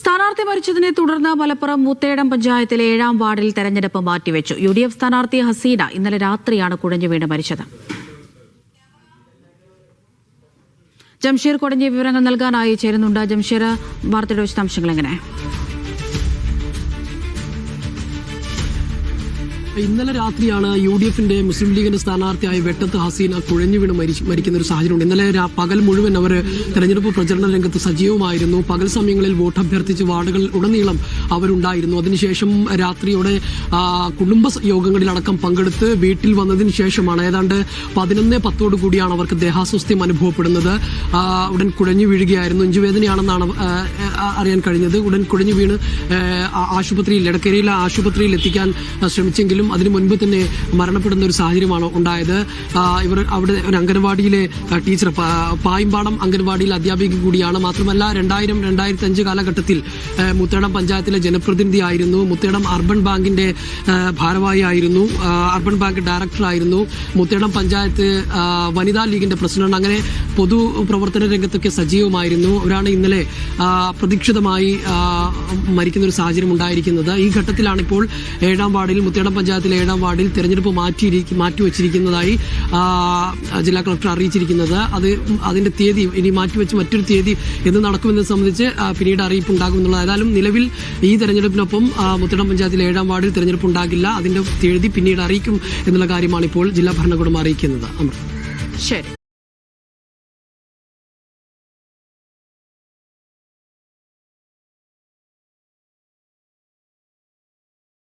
സ്ഥാനാർത്ഥി മരിച്ചതിനെ തുടർന്ന് മലപ്പുറം മുത്തേടം പഞ്ചായത്തിലെ ഏഴാം വാർഡിൽ തെരഞ്ഞെടുപ്പ് മാറ്റിവെച്ചു. യു ഡി എഫ് സ്ഥാനാർത്ഥി ഹസീന ഇന്നലെ രാത്രിയാണ് കുഴഞ്ഞു വീണ് മരിച്ചത്. ജംഷീർ കൊടഞ്ഞി വിവരങ്ങൾ നൽകാനായി ചേരുന്നുണ്ട്. ജംഷീർ വാർത്തയുടെ വിശദാംശങ്ങൾ എങ്ങനെ? ഇന്നലെ രാത്രിയാണ് യു ഡി എഫിന്റെ മുസ്ലിം ലീഗിന്റെ സ്ഥാനാർത്ഥിയായ വെട്ടത്ത് ഹസീന കുഴഞ്ഞു വീണ് മരിക്കുന്ന ഒരു സാഹചര്യമുണ്ട്. ഇന്നലെ പകൽ മുഴുവൻ അവർ തെരഞ്ഞെടുപ്പ് പ്രചരണ രംഗത്ത് സജീവമായിരുന്നു. പകൽ സമയങ്ങളിൽ വോട്ട് അഭ്യർത്ഥിച്ച് വാർഡുകളിൽ ഉടനീളം അവരുണ്ടായിരുന്നു. അതിനുശേഷം രാത്രിയോടെ കുടുംബ യോഗങ്ങളിലടക്കം പങ്കെടുത്ത് വീട്ടിൽ വന്നതിന് ശേഷമാണ് ഏതാണ്ട് പതിനൊന്ന് പത്തോടു കൂടിയാണ് അവർക്ക് ദേഹാസ്വസ്ഥ്യം അനുഭവപ്പെടുന്നത്. ഉടൻ കുഴഞ്ഞു വീഴുകയായിരുന്നു. ആ, അറിയാൻ കഴിഞ്ഞത്. ഉടൻ കുഴഞ്ഞു വീണ് ആശുപത്രിയിൽ എടക്കരയിലെ ആശുപത്രിയിൽ എത്തിക്കാൻ ആ, ശ്രമിച്ചെങ്കിലും അതിനു മുൻപ് തന്നെ മരണപ്പെടുന്ന ഒരു സാഹചര്യമാണ് ഉണ്ടായത്? ഇവർ അവിടെ ഒരു അംഗനവാടിയിലെ ടീച്ചർ പായമ്പാടം അംഗനവാടിയിൽ അധ്യാപിക കൂടിയാണ്. മാത്രമല്ല രണ്ടായിരം രണ്ടായിരത്തി അഞ്ച് കാലഘട്ടത്തിൽ മുത്തേടം പഞ്ചായത്തിലെ ജനപ്രതിനിധിയായിരുന്നു മുത്തേടം അർബൻ ബാങ്കിന്റെ ഭാരവാഹിയായിരുന്നു അർബൻ ബാങ്ക് ഡയറക്ടറായിരുന്നു മുത്തേടം പഞ്ചായത്ത് വനിതാ ലീഗിന്റെ പ്രസിഡന്റ്. അങ്ങനെ പൊതു പ്രവർത്തന രംഗത്തൊക്കെ സജീവമായിരുന്നു. അവരാണ് ഇന്നലെ പ്രതീക്ഷിതമായി മരിക്കുന്ന ഒരു സാഹചര്യം ഉണ്ടായിരിക്കുന്നത്. ഈ ഘട്ടത്തിലാണ് ഇപ്പോൾ ഏഴാം വാർഡിൽ മുത്തേടം പഞ്ചായത്തിലെ ഏഴാം വാർഡിൽ തെരഞ്ഞെടുപ്പ് മാറ്റിയിരിക്കും മാറ്റിവെച്ചിരിക്കുന്നതായി ജില്ലാ കളക്ടർ അറിയിച്ചിരിക്കുന്നത്. അത് അതിന്റെ തീയതി ഇനി മാറ്റിവെച്ച് മറ്റൊരു തീയതി എന്ന് നടക്കുമെന്നത് സംബന്ധിച്ച് പിന്നീട് അറിയിപ്പ് ഉണ്ടാകുമെന്നുള്ളത് ഏതായാലും നിലവിൽ ഈ തെരഞ്ഞെടുപ്പിനൊപ്പം മുത്തടം പഞ്ചായത്തിലെ ഏഴാം വാർഡിൽ തെരഞ്ഞെടുപ്പ് ഉണ്ടാകില്ല അതിന്റെ തീയതി പിന്നീട് അറിയിക്കും എന്നുള്ള കാര്യമാണ് ഇപ്പോൾ ജില്ലാ ഭരണകൂടം അറിയിക്കുന്നത്. ശരി.